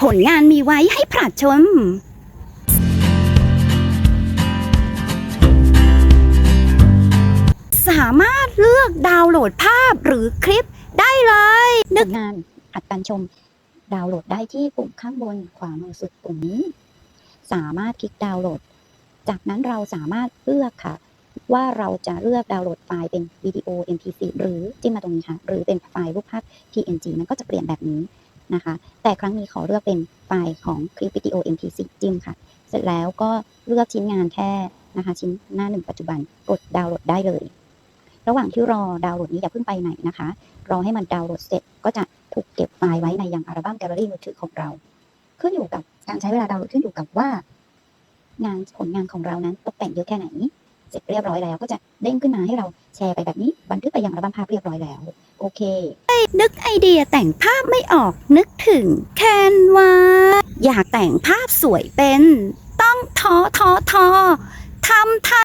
ผลงานมีไว้ให้ผลัดชมสามารถเลือกดาวน์โหลดภาพหรือคลิปได้เลย ผลงานอัดการชม ดาวน์โหลดได้ที่ปุ่มข้างบนขวามือสุดปุ่มนี้ สามารถคลิกดาวน์โหลด จากนั้นเราสามารถเลือกค่ะ ว่าเราจะเลือกดาวน์โหลดไฟล์เป็นวิดีโอ MP4 หรือจิ้มมาตรงนี้ค่ะ หรือเป็นไฟล์รูปภาพ PNG มันก็จะเปลี่ยนแบบนี้ นะคะ แต่ครั้งนี้ขอเลือกเป็นไฟล์ของคลิปวิดีโอ MP4 จิ้มค่ะ เสร็จแล้วก็เลือกชิ้นงานแค่นะคะชิ้นหน้าหนึ่งปัจจุบันกดดาวน์โหลดได้เลย ระหว่างที่รอดาวน์โหลดนี้อย่าเพิ่งไปไหนนะคะ รอให้มันดาวน์โหลดเสร็จก็จะถูกเก็บไฟล์ไว้ในยังอัลบั้มแกลเลอรี่มือถือของเรา ขึ้นอยู่กับการใช้เวลาดาวน์โหลดขึ้นอยู่กับว่า งานผลงานของเรานั้นตกแต่งเยอะแค่ไหน เสร็จเรียบร้อยแล้วก็จะเด้งขึ้นมาให้เราแชร์ไปแบบนี้ บันทึกไปยังอัลบั้มภาพเรียบร้อยแล้ว โอเค นึกไอเดียแต่งภาพไม่ออกนึกถึงแคนวาอยากแต่งภาพสวยเป็น ต้องทอทอทอทำทา